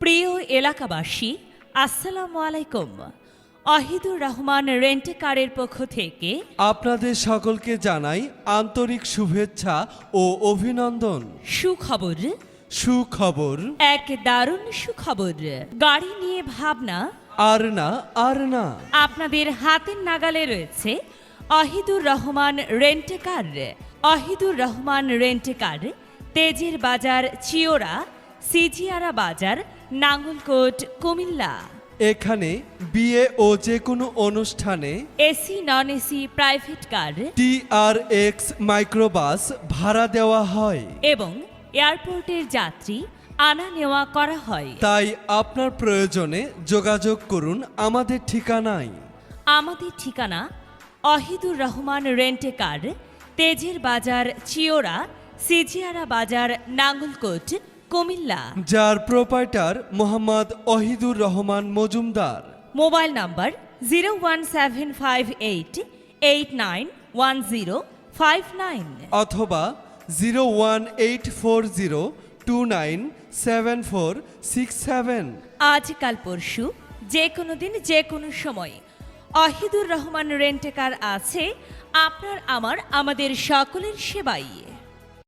প্রিয় এলাকাবাসী আসসালামু আলাইকুম। অহিদুর রহমান রেন্ট কারের পক্ষ থেকে আপনাদের সকলকে জানাই আন্তরিক শুভেচ্ছা ও অভিনন্দন। সুখবর। সুখবর। এক দারুণ সুখবর। গাড়ি নিয়ে ভাবনা। আর না আর না। আপনাদের হাতের নাগালে রয়েছে Ahidur Rahman rent car. Ahidur Rahman rent car Tejer Bazar Chiora Sijiara বাজার নাঙ্গলকোট কুমিল্লা। এখানে বিয়ে ও যে কোনো অনুষ্ঠানে AC non AC private car TRX microbus ভাড়া দেওয়া হয়। এবং এয়ারপোর্টের যাত্রী আনা নেওয়া করা হয়। তাই আপনার প্রয়োজনে যোগাযোগ করুন আমাদের ঠিকানায়। আমাদের ঠিকানা অহিদুর রহমান রেন্টে কার তেজের বাজার চিওরা সিজিয়ারা বাজার নাঙ্গলকোট কুমিল্লা। যার proprietor Mohammad Ahidur Rahman Majumder. Mobile number zero one seven five eight eight nine one zero five nine. অথবা zero one eight four zero two nine seven four six seven. আজকাল পরশু যে কোনো দিন যে কোনো সময় অহিদুর রহমান রেন্টেকার আছে। আপনার আমার আমাদের সকলের সেবাই।